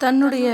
தன்னுடைய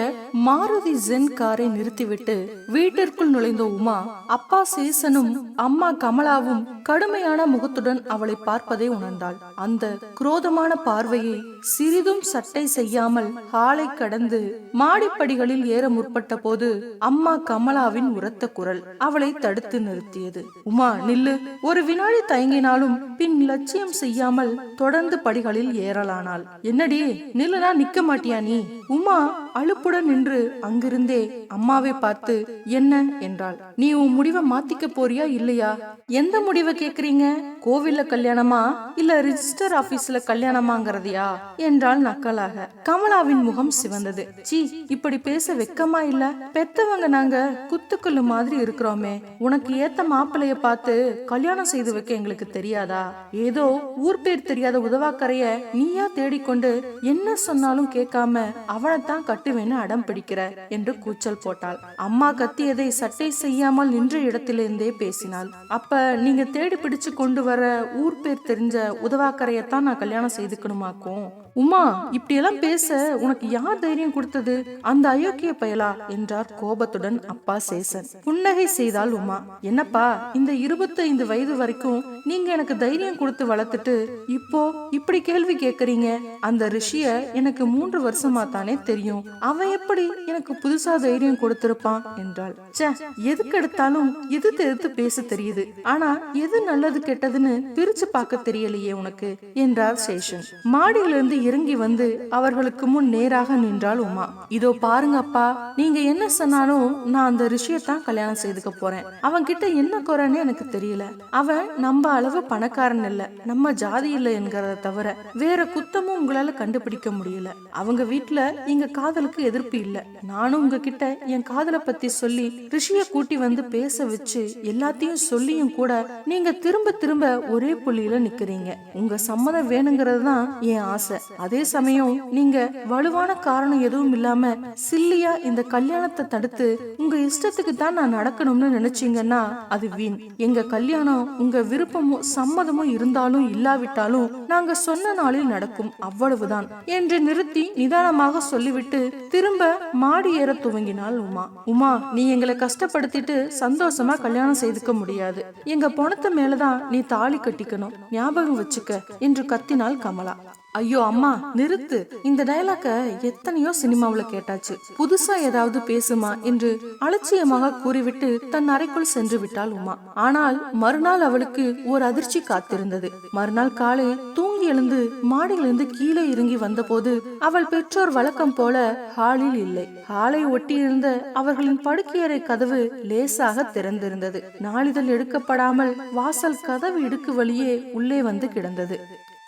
மாருதி ஜென் காரை நிறுத்திவிட்டு வீட்டிற்குள் நுழைந்த உமா அப்பா சேசனும் அம்மா கமலாவும் கடுமையான முகத்துடன் அவளை பார்ப்பதை உணர்ந்தாள். அந்த குரோதமான பார்வையை சிறிதும் சட்டை செய்யாமல் ஹாலை கடந்து மாடிப்படிகளில் ஏற முற்பட்ட போது அம்மா கமலாவின் உரத்த குரல் அவளை தடுத்து நிறுத்தியது. உமா நில்லு. ஒரு வினாடி தயங்கினாலும் பின் லட்சியம் செய்யாமல் தொடர்ந்து படிகளில் ஏறலானாள். என்னடி நில்லுனா நிக்க மாட்டியா நீ? உமா அழுப்புடன் நின்று அங்கிருந்தே அம்மாவை பார்த்து என்ன? என்றாள். நீ உன் முடிவை மாத்திக்க போறியா இல்லையா? எந்த முடிவை கேக்குறீங்க கோவில்ல கல்யாணமா இல்ல ரிஜிஸ்டர் ஆபீஸ்ல கல்யாணமாங்கிறதையா? என்றாள் நக்கலாக. கமலாவின் முகம் சிவந்தது. சீ இப்படி பேச வெக்கமா இல்ல? பெத்தவங்க நாங்க குத்துக்கல்லு மாதிரி இருக்கிறோமே. உனக்கு ஏத்த மாப்பிளைய பார்த்து கல்யாணம் செய்து வைக்க எங்களுக்கு தெரியாதா? ஏதோ ஊர் பேர் தெரியாத உதவாக்கரைய நீயா தேடிக்கொண்டு என்ன சொன்னாலும் கேட்காம அவனைத்தான் கட்டுவேன்னு அடம் பிடிக்கிற என்று கூச்சல் போட்டாள். அம்மா கத்தியதை சட்டை செய்யாமல் நின்ற இடத்திலிருந்தே பேசினாள். அப்ப நீங்க தேடி பிடிச்சு கொண்டு வர ஊர் பேர் தெரிஞ்ச உதவாக்கரையத்தான் நான் கல்யாணம் செய்துக்கணுமாக்கும்? உமா இப்படியெல்லாம் பேச உனக்கு யார் தைரியம் கொடுத்தது? அந்த அயோக்கிய பயலா? என்றார் கோபத்துடன் அப்பா சேசன். புன்னகை செய்தாள் உமா. என்னப்பா இந்த இருபத்தைந்து வயது வரைக்கும் நீங்க எனக்கு தைரியம் கொடுத்து வளர்த்துட்டு இப்போ இப்படி கேள்வி கேக்குறீங்க அந்த ரிஷிய எனக்கு மூன்று வருஷமா தானே தெரியும். அவன் எப்படி எனக்கு புதுசா தைரியம் கொடுத்திருப்பான் என்றாள். ச்சே எதுக்கு எடுத்தாலும் எதிர்த்து எதிர்த்து பேச தெரியுது? ஆனா எது நல்லது கெட்டதுன்னு பிரிச்சு பார்க்க தெரியலையே உனக்கு? என்றார் சேஷன். மாடியிலிருந்து இறங்கி வந்து அவர்களுக்கு முன் நேராக நின்றாள் உமா. இதோ பாருங்க அப்பா நீங்க என்ன சொன்னாலும் நான் அந்த ரிஷியத்தான் கல்யாணம் செய்துக்க போறேன். அவன் கிட்ட என்ன குறைன்னு எனக்கு தெரியல. அவன் நம்ம அளவு பணக்காரன் இல்ல நம்ம ஜாதி இல்ல என்கிறத தவிர வேற குத்தமும் உங்களால கண்டுபிடிக்க முடியல. அவங்க வீட்டுல எங்க காதலுக்கு எதிர்ப்பு இல்ல. நானும் உங்ககிட்ட என் காதலை பத்தி சொல்லி ரிஷிய கூட்டி வந்து பேச வச்சு எல்லாத்தையும் சொல்லியும் கூட நீங்க திரும்ப திரும்ப ஒரே புள்ளியில நிக்கிறீங்க. உங்க சம்மதம் வேணுங்கிறது தான் என் ஆசை. அதே சமயம் நீங்க வலுவான காரணம் எதுவும் இல்லாம சில்லியா இந்த கல்யாணத்தை தடுத்து உங்க இஷ்டத்துக்கு தான் நான் நடக்கணும்னு நினைச்சீங்கன்னா அது வீண். எங்க கல்யாணம் உங்க விருப்பமும் சம்மதமும் இருந்தாலும் இல்லாவிட்டாலும் நாங்க சொன்ன நாளில் நடக்கும் அவ்வளவுதான் என்று நிறுத்தி நிதானமாக சொல்லிவிட்டு திரும்ப மாடி ஏற துவங்கினாள் உமா. உமா நீ எங்களை கஷ்டப்படுத்திட்டு சந்தோஷமா கல்யாணம் செய்துக்க முடியாது. எங்க பணத்தை மேலதான் நீ தாலி கட்டிக்கணும். ஞாபகம் வச்சுக்க என்று கத்தினாள் கமலா. ஐயோ அம்மா நிறுத்து. இந்த டயலாக்க எத்தனையோ சினிமாவில கேட்டாச்சு. புதுசா ஏதாவது பேசுமா என்று அலட்சியமாக கூறிவிட்டு தன் அறைக்குள் சென்று விட்டாள் உமா. ஆனால் மறுநாள் அவளுக்கு ஒரு அதிர்ச்சி காத்திருந்தது. மறுநாள் காலை தூங்கி எழுந்து மாடியிலிருந்து கீழே இறங்கி வந்தபோது அவள் பெற்றோர் வழக்கம் போல ஹாலில் இல்லை. ஹாலை ஒட்டியிருந்த அவர்களின் படுக்கையறை கதவு லேசாக திறந்திருந்தது. நாளிதழ் எடுக்கப்படாமல் வாசல் கதவு இடுக்கு வழியே உள்ளே வந்து கிடந்தது.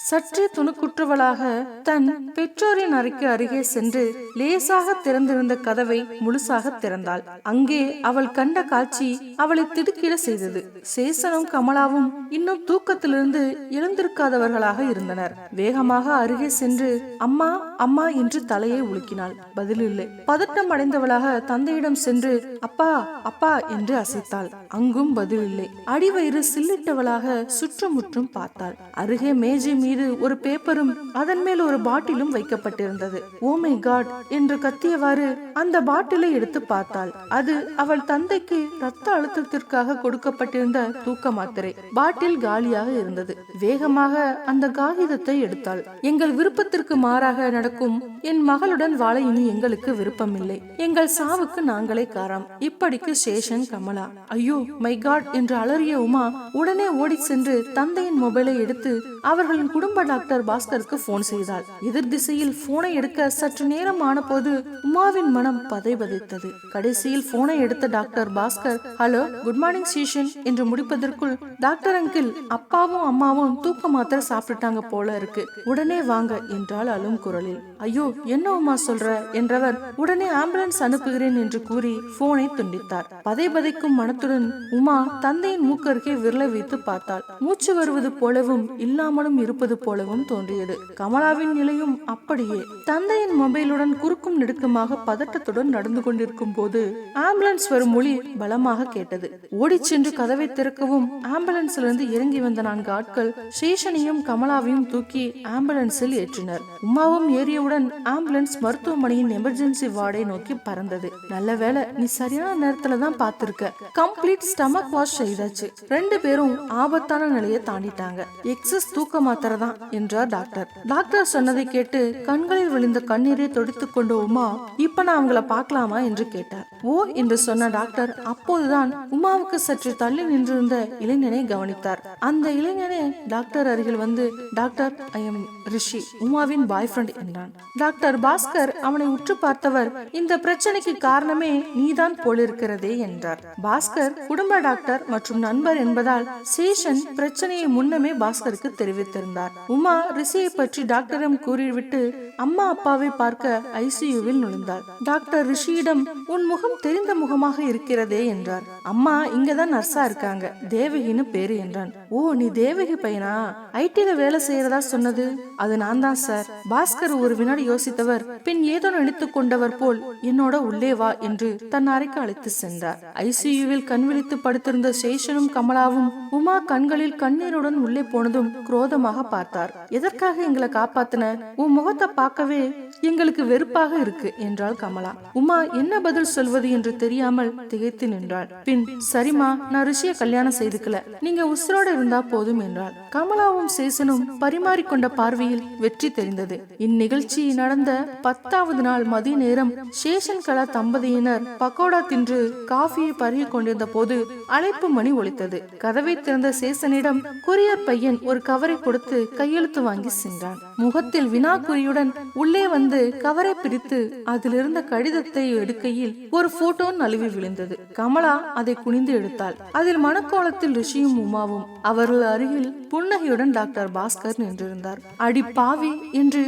சற்றே துணுக்குற்றவளாக தன் பெற்றோரின் அறைக்கு அருகே சென்று லேசாக திறந்திருந்த கதவை முழுசாக திறந்தாள். அங்கே அவள் கண்ட காட்சி அவளை திடுக்கிட செய்தது. சேசனும் கமலாவும் இன்னும் தூக்கத்திலிருந்து எழுந்திருக்காதவர்களாக இருந்தனர். வேகமாக அருகே சென்று அம்மா அம்மா என்று தலையை உலுக்கினாள். பதில் இல்லை பதட்டம் அடைந்தவளாக தந்தையிடம் சென்று அப்பா அப்பா என்று அசைத்தாள். அங்கும் பதில் இல்லை அடிவயிறு சில்லிட்டவளாக சுற்றுமுற்றும் பார்த்தாள். அருகே மேஜை மீது ஒரு பேப்பரும் அதன் மேல் ஒரு பாட்டிலும் வைக்கப்பட்டிருந்தது. ஓ காட் என்று கத்தியவாறு அந்த பாட்டிலை எடுத்து பார்த்தாள். அது அவள் தந்தைக்கு ரத்த அழுத்தத்திற்காக கொடுக்கப்பட்டிருந்த தூக்க மாத்திரை. பாட்டில் காலியாக இருந்தது. வேகமாக அந்த காகிதத்தை எடுத்தாள். எங்கள் விருப்பத்திற்கு மாறாக நடக்கும் என் மகளுடன் வாழ இனி எங்களுக்கு விருப்பமில்லை. எங்கள் சாவுக்கு நாங்களே காரம். இப்படிக்கு சேஷன் கமலா. ஐயோ மை காட் என்று அலறிய உமா உடனே ஓடி சென்று தந்தையின் மொபைலை எடுத்து அவர்களின் குடும்ப டாக்டர் பாஸ்கருக்கு போன் செய்தாள். எதிர் திசையில் போனை எடுக்க சற்று நேரம் ஆனபோது உமாவின் மனம் பதைபதைத்தது. கடைசியில் போனை எடுத்த doctor Bhaskar hello good morning சீஷன் என்று முடிப்பதற்குள் டாக்டர் அங்கிள் அப்பாவும் அம்மாவும் தூக்க மாத்திரை சாப்பிட்டுட்டாங்க போல இருக்கு. உடனே வாங்க என்றால் அழும் குரலில். ஐயோ என்ன உமா சொல்ற? என்றவர் உடனே ஆம்புலன்ஸ் அனுப்புகிறேன் என்று கூறி போனை துண்டித்தார். பதை பதைக்கும் மனத்துடன் உமா தந்தையின் மூக்கருகே விரலை வைத்து பார்த்தாள். மூச்சு வருவது போலவும் இல்லாமலும் இருப்பது போலவும் தோன்றியது. கமலாவின் நிலையும் அப்படியே. தந்தையின் மொபைலுடன் குறுக்கும் நெடுக்குமாக பதட்டத்துடன் நடந்து கொண்டிருக்கும் போது ஆம்புலன்ஸ் வரும் மொழி பலமாக கேட்டது. ஓடிச் சென்று கதவை திறக்கவும் ஆம்புலன்ஸ்ல இருந்து இறங்கி வந்த நான்கு ஆட்கள் சேஷனையும் கமலாவையும் தூக்கி ஆம்புலன்ஸில் ஏற்றினர். உமாவும் ஏ ஏறியவுடன் ஆம்புலன்ஸ் மருத்துவமனையின் எமர்ஜென்சி வார்டை நோக்கி பறந்தது. நல்ல வேலை நீ சரியான நேரத்துல தான் பார்த்திருக்க. கம்ப்ளீட் ஸ்டமக் வாஷ் செய்தாச்சு. ரெண்டு பேரும் ஆபத்தான நிலையை தாண்டிட்டாங்க. எக்ஸஸ் தூக்க மாத்திரை தான் என்றார் டாக்டர். டாக்டர் சொன்னதை கேட்டு கண்களில் விழுந்த கண்ணீரை தொடித்துக் கொண்ட உமா இப்ப நான் அவங்கள பார்க்கலாமா என்று கேட்டார். ஓ என்று சொன்ன டாக்டர் அப்போதுதான் உமாவுக்கு சற்று தள்ளி நின்றிருந்த இளைஞனை கவனித்தார். அந்த இளைஞனே டாக்டர் அருகில் வந்து டாக்டர் ஐ எம் ரிஷி உமாவின் பாய் ஃப்ரெண்ட் என்றான் டாக்டர் பாஸ்கர் அவனை உற்று பார்த்தவர் இந்த பிரச்சனைக்கு காரணமே நீதான் போலிருக்கிறதே என்றார். பாஸ்கர் குடும்ப டாக்டர் மற்றும் நண்பர் என்பதால் சேஷன் பிரச்சனையை முன்னமே பாஸ்கருக்கு தெரிவித்திருந்தார். உமா ரிஷியை பற்றி டாக்டரிடம் கூறிவிட்டு அம்மா அப்பாவை பார்க்க ஐசியூவில் நுழைந்தார் டாக்டர் ரிஷியிடம் உன் முகம் தெரிந்த முகமாக இருக்கிறதே என்றார். அம்மா இங்கதான் நர்ஸா இருக்காங்க. தேவகின்னு பேரு என்றான். ஓ நீ தேவகி பையனா? ஐடில வேலை செய்யறதா சொன்னது? அது நான் தான் சார். பாஸ்கர் ஒரு வினாடி யோசித்தவர் பின் ஏதோ நினைத்துக் கொண்டவர் போல் என்னோட உள்ளே வா என்று தன் அறைக்கு அழைத்து சென்றார். ஐசியூவில் கண்விழித்து படுத்திருந்த சேஷனும் கமலாவும் உமா கண்களில் கண்ணீருடன் உள்ளே போனதும் குரோதமாக பார்த்தார். எதற்காக எங்களை காப்பாத்தின? உன் முகத்தை பார்க்கவே எங்களுக்கு வெறுப்பாக இருக்கு என்றாள் கமலா. உமா என்ன பதில் சொல்வது என்று தெரியாமல் திகைத்து நின்றாள். பின் சரிமா நான் ரிஷிய கல்யாணம் செய்துக்கல. நீங்க உசுரோட இருந்தா போதும் என்றாள். கமலாவும் சேசனும் பரிமாறிக்கொண்ட பார்வையில் வெற்றி தெரிந்தது. நிகழ்ச்சி நடந்த பத்தாவது நாள் மதிய நேரம் சேஷன் கலா தம்பதியினர் பக்கோடா தின்று காஃபியை பருகி கொண்டிருந்த போது அழைப்பு மணி ஒலித்தது. கதவை திறந்த சேசனிடம் கொரியர் பையன் ஒரு கவரை கொடுத்து கையெழுத்து வாங்கி சென்றான். முகத்தில் வினாக்குறியுடன் உள்ளே வந்து கவரை பிரித்து அதிலிருந்த கடிதத்தை எடுக்கையில் ஒரு போட்டோ நழுவி விழுந்தது. கமலா அதை குனிந்து எடுத்தாள். அதில் மனக்கோலத்தில் ரிஷியும் உமாவும் அவர்கள் அருகில் புன்னகையுடன் டாக்டர் பாஸ்கர் நின்றிருந்தார். அடி பாவி என்று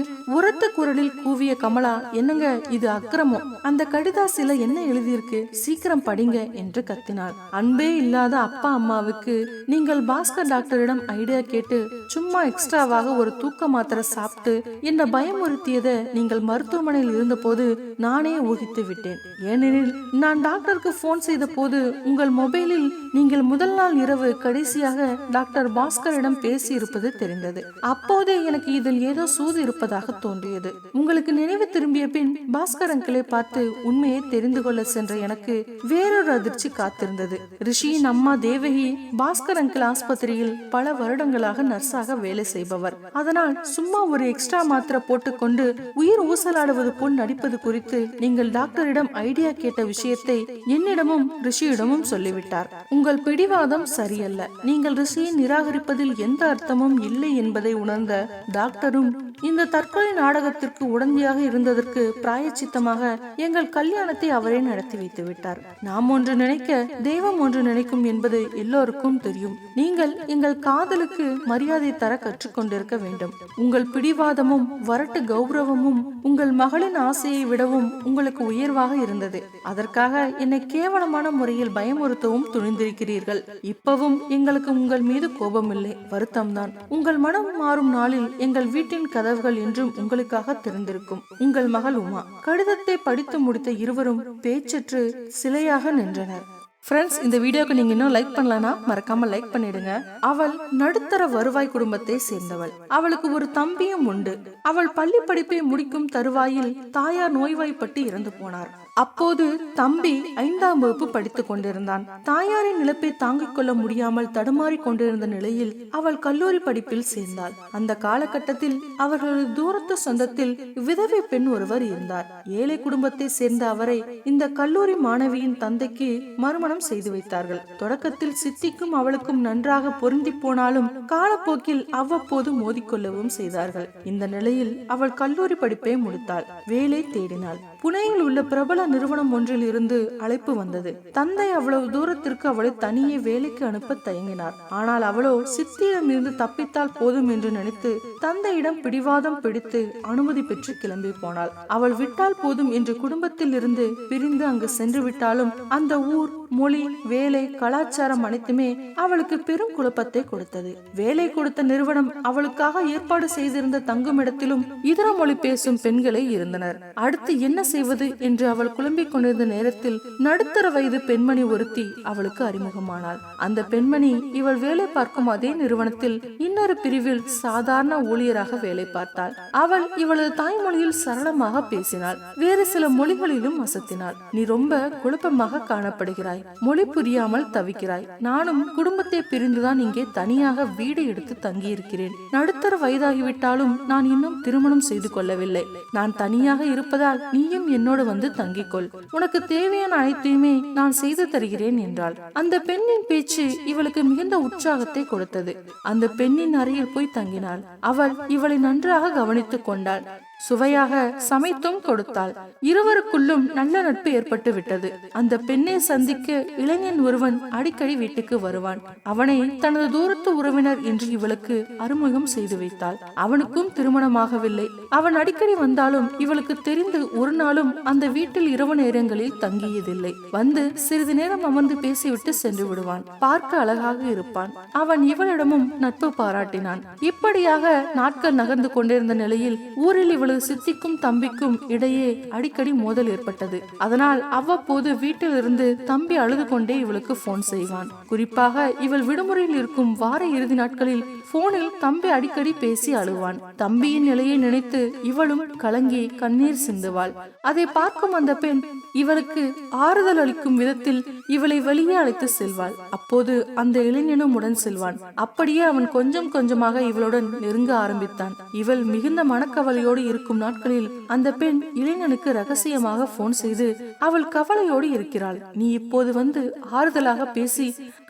உரத்த குரலில் கூவிய கமலா என்னங்க இது அக்கிரமம்? அந்த கடிதாசில என்ன எழுதியிருக்கு? சீக்கிரம் படிங்க என்று கத்தினார் அன்பே இல்லாத அப்பா அம்மாவுக்கு நீங்கள் பாஸ்கர் டாக்டரிடம் ஐடியா கேட்டு சும்மா எக்ஸ்ட்ராவாக ஒரு தூக்க மாத்திரை சாப்பிட்டு என்ன பயமுறுத்தியதை நீங்கள் மருத்துவமனையில் இருந்தபோது நானே ஊகித்து விட்டேன். ஏனெனில் நான் டாக்டருக்கு போன் செய்த போது உங்கள் மொபைலில் நீங்கள் முதல் நாள் இரவு கடைசியாக டாக்டர் பாஸ்கரிடம் பேசி இருப்பது தெரிந்தது. அப்போதே எனக்கு இதில் ஏதோ சூது இருப்பதாக தோன்றியது. உங்களுக்கு நினைவு திரும்பிய பின் பாஸ்கர் அங்கிளை பார்த்து உண்மையை தெரிந்து கொள்ள சென்ற எனக்கு வேறொரு அதிர்ச்சி காத்திருந்தது. ரிஷியின் அம்மா தேவகி பாஸ்கர் அங்கிள் ஆஸ்பத்திரியில் பல வருடங்களாக நர்ஸாக வேலை செய்பவர். அதனால் சும்மா ஒரு எக்ஸ்ட்ரா மாத்திரை போட்டுக்கொண்டு உயிர் ஊசலாடுவது போல் நடிப்பது குறித்து நீங்கள் டாக்டரிடம் ஐடியா கேட்ட விஷயத்தை என்னிடமும் ரிஷியிடமும் சொல்லிவிட்டார். உங்கள் பிடிவாதம் சரியல்ல. நீங்கள் ரிஷியை நிராகரிப்பதில் எந்த அர்த்தமும் இல்லை என்பதை உணர்ந்த டாக்டரும் இந்த தற்கொலை நாடகத்திற்கு உடந்தையாக இருந்ததற்கு பிராயச்சித்தமாக எங்கள் கல்யாணத்தை அவரே நடத்தி வைத்து விட்டார். நாம் ஒன்று நினைக்க தெய்வம் ஒன்று நினைக்கும் என்பது எல்லோருக்கும் தெரியும். நீங்கள் எங்கள் காதலுக்கு மரியாதை தர கற்றுக்கொண்டிருக்க வேண்டும். உங்கள் பிடிவாதமும் வரட்டு கௌரவமும் உங்கள் மகளின் ஆசையை விடவும் உங்களுக்கு உயர்வாக இருந்தது இருந்தது. அதற்காக என்னை கேவலமான முறையில் பயமுறுத்தவும் துணிந்திருக்கிறீர்கள். இப்பவும் எங்களுக்கு உங்கள் மீது கோபம் இல்லை வருத்தம்தான். உங்கள் மனம் மாறும் நாளில் எங்கள் வீட்டின் கதவுகள் என்றும் உங்களுக்காக திறந்திருக்கும். உங்கள் மகள் உமா. கடிதத்தை படித்து முடித்த இருவரும் பேச்சற்று சிலையாக நின்றனர். ஃப்ரெண்ட்ஸ் இந்த வீடியோக்கு நீங்க இன்னும் லைக் பண்ணலனா மறக்காம லைக் பண்ணிடுங்க. அவள் நடுத்தர வருவாய் குடும்பத்தை சேர்ந்தவள். அவளுக்கு ஒரு தம்பியும் உண்டு. அவள் பள்ளி படிப்பை முடிக்கும் தருவாயில் தாயார் நோய்வாய்ப்பட்டு இறந்து போனார். அப்போது தம்பி ஐந்தாம் வகுப்பு படித்துக் கொண்டிருந்தான். தாயாரின் இழப்பை தாங்கிக் கொள்ள முடியாமல் தடுமாறிக் கொண்டிருந்த நிலையில் அவள் கல்லூரி படிப்பில் சேர்ந்தாள். அந்த காலகட்டத்தில் அவர்களது தூரத்து சொந்தத்தில் விதவை பெண் ஒருவர் இருந்தார். ஏழை குடும்பத்தை சேர்ந்த அவரை இந்த கல்லூரி மாணவியின் தந்தைக்கு மறுமணம் செய்து வைத்தார்கள். தொடக்கத்தில் சித்திக்கும் அவளுக்கும் நன்றாக பொருந்தி போனாலும் காலப்போக்கில் அவ்வப்போது மோதிக்கொள்ளவும் செய்தார்கள். இந்த நிலையில் அவள் கல்லூரி படிப்பை முடித்தாள். வேலை தேடினாள். புனேயில் உள்ள பிரபல நிறுவனம் ஒன்றில் இருந்து அழைப்பு வந்தது. தந்தை அவ்வளவு தூரத்திற்கு அவளை தனியே வேலைக்கு அனுப்ப தயங்கினார். ஆனால் அவளோ சித்தியிடம் இருந்து தப்பித்தால் போதும் என்று நினைத்து தந்தையிடம் பிடிவாதம் பிடித்து அனுமதி பெற்று கிளம்பி போனாள். அவள் விட்டால் போதும் என்று குடும்பத்தில் இருந்து பிரிந்து அங்கு சென்று விட்டாலும் அந்த ஊர் மொழி வேலை கலாச்சாரம் அனைத்துமே அவளுக்கு பெரும் குழப்பத்தை கொடுத்தது. வேலை கொடுத்த நிறுவனம் அவளுக்காக ஏற்பாடு செய்திருந்த தங்குமிடத்திலும் இதர மொழி பேசும் பெண்களே இருந்தனர். அடுத்து என்ன செய்வது என்று அவள் குழம்பிக் கொண்டிருந்த நேரத்தில் நடுத்தர வயது பெண்மணி ஒருத்தி அவளுக்கு அறிமுகமானாள். அந்த பெண்மணி இவள் வேலை பார்க்கும் அதே நிறுவனத்தில் இன்னொரு பிரிவில் சாதாரண ஊழியராக வேலை பார்த்தாள். அவள் இவளது தாய்மொழியில் சரளமாக பேசினாள். வேறு சில மொழிகளிலும் அசத்தினாள். நீ ரொம்ப குழப்பமாக காணப்படுகிறாய். மொழி புரியாமல் தவிக்கிறாய். நானும் குடும்பத்தை பிரிந்துதான் இங்கே தனியாக வீடு எடுத்து தங்கியிருக்கிறேன். நடுத்தர வயதாகிவிட்டாலும் நான் இன்னும் திருமணம் செய்து கொள்ளவில்லை. நான் தனியாக இருப்பதால் நீயும் என்னோடு வந்து தங்கிக்கொள். உனக்கு தேவையான அனைத்தையுமே நான் செய்து தருகிறேன் என்றாள். அந்த பெண்ணின் பேச்சு இவளுக்கு மிகுந்த உற்சாகத்தை கொடுத்தது. அந்த பெண்ணின் அறையில் போய் தங்கினாள். அவள் இவளை நன்றாக கவனித்துக் கொண்டாள். சுவையாக சமைத்தும் கொடுத்தாள். இருவருக்குள்ளும் நல்ல நட்பு ஏற்பட்டு விட்டது. அந்த பெண்ணை சந்திக்க இளைஞன் ஒருவன் அடிக்கடி வீட்டுக்கு வருவான். அவனை தனது தூரத்து உறவினர் என்று இவளுக்கு அறிமுகம் செய்து வைத்தாள். அவனுக்கும் திருமணமாகவில்லை. அவன் அடிக்கடி வந்தாலும் இவளுக்கு தெரிந்து ஒரு நாளும் அந்த வீட்டில் இரவு நேரங்களில் தங்கியதில்லை. வந்து சிறிது நேரம் அமர்ந்து பேசிவிட்டு சென்று விடுவான். பார்க்க அழகாக இருப்பான். அவன் இவளிடமும் நட்பு பாராட்டினான். இப்படியாக நாட்கள் நகர்ந்து கொண்டிருந்த நிலையில் ஊரில் இவளது சித்திக்கும் தம்பிக்கும் இடையே அடிக்கடி மோதல் ஏற்பட்டது. அதனால் அவ்வப்போது வீட்டில் இருந்து தம்பி அழுது கொண்டே இவளுக்கு போன் செய்வான். குறிப்பாக இவள் விடுமுறையில் இருக்கும் வார இறுதி நாட்களில் போனில் தம்பி அடிக்கடி பேசி அழுவான். தம்பியின் நிலையை நினைத்து இவளும் கலங்கி கண்ணீர் சிந்துவாள். அதை பார்க்கும் அந்த பெண் இவளுக்கு ஆறுதல் அளிக்கும் விதத்தில் இவளை வெளியே அழைத்து செல்வாள். அப்போது அந்த இளைஞனும் உடன் செல்வான். அப்படியே அவன் கொஞ்சம் கொஞ்சமாக இவளுடன் நெருங்க ஆரம்பித்தான். இவள் மிகுந்த மனக்கவலையோடு இருக்கும் நாட்களில் அந்த பெண் இளைஞனுக்கு ரகசியமாக போன் செய்து அவள் கவலையோடு இருக்கிறாள். நீ இப்போது வந்து ஆறுதலாக பேசி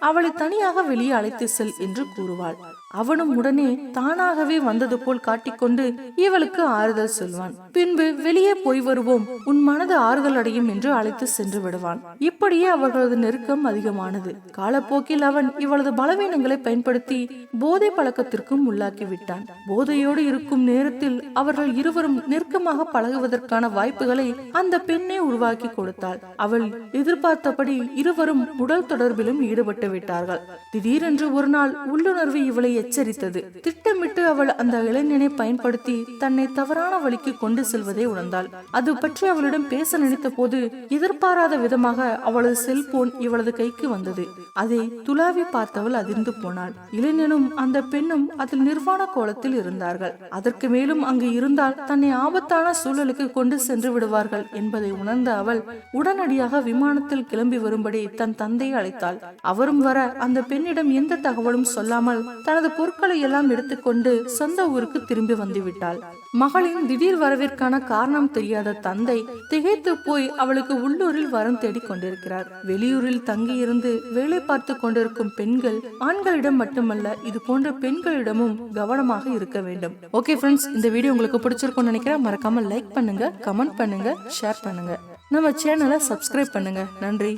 அவளை தனியாக வெளியே அழைத்து செல் என்று கூறுவாள். அவனும் உடனே தானாகவே வந்தது போல் காட்டிக்கொண்டு இவளுக்கு ஆறுதல் சொல்வான். பின்பு வெளியே போய் வருவோம். உன் மனது ஆறுதல் அடையும் என்று அழைத்து சென்று விடுவான். இப்படியே அவர்களது நெருக்கம் அதிகமானது. காலப்போக்கில் அவன் இவளது பலவீனங்களை பயன்படுத்தி போதை பழக்கத்திற்கும் உள்ளாக்கி விட்டான். போதையோடு இருக்கும் நேரத்தில் அவர்கள் இருவரும் நெருக்கமாக பழகுவதற்கான வாய்ப்புகளை அந்த பெண்ணே உருவாக்கி கொடுத்தாள். அவள் எதிர்பார்த்தபடி இருவரும் உடல் தொடர்பிலும் ஈடுபட்டு விட்டார்கள். திடீரென்று ஒரு நாள் உள்ளுணர்வு இவளை எச்சரித்தது. திட்டமிட்டு அவள் அந்த இளைஞனை பயன்படுத்தி தன்னை தவறான வழிக்கு கொண்டு செல்வதை உணர்ந்தாள். அது பற்றி அவளிடம் பேச நினைத்த போது எதிர்பாராத விதமாக அவளது செல்போன் இவளது கைக்கு வந்தது. அதை துளாவி பார்த்தவள் அதிர்ந்து போனாள். இளைஞனும் அந்த பெண்ணும் அதில் நிர்வாண கோலத்தில் இருந்தார்கள். அதற்கு மேலும் அங்கு இருந்தால் தன்னை ஆபத்தான சூழலுக்கு கொண்டு சென்று விடுவார்கள் என்பதை உணர்ந்த அவள் உடனடியாக விமானத்தில் கிளம்பி வரும்படி தன் தந்தையை அழைத்தாள். அவரும் வர அந்த பெண்ணிடம் எந்த தகவலும் சொல்லாமல் தனது பொருட்களை எல்லாம் எடுத்துக்கொண்டு சொந்த ஊருக்கு திரும்பி வந்துவிட்டாள். மகளின் திடீர் வரவிற்கான காரணம் தெரியாத தந்தை திகைத்து போய் அவளுக்கு உள்ளூரில் வரம் தேடிக் கொண்டிருக்கிறார். வெளியூரில் தங்கியிருந்து வேலை பார்த்து கொண்டிருக்கும் பெண்கள் ஆண்களிடம் மட்டுமல்ல இது போன்ற பெண்களிடமும் கவனமாக இருக்க வேண்டும். ஓகே ஃப்ரெண்ட்ஸ் இந்த வீடியோ உங்களுக்கு பிடிச்சிருக்கும்னு நினைக்கிறேன். மறக்காம லைக் பண்ணுங்க கமெண்ட் பண்ணுங்க ஷேர் பண்ணுங்க. நம்ம சேனலை சப்ஸ்கிரைப் பண்ணுங்க. நன்றி.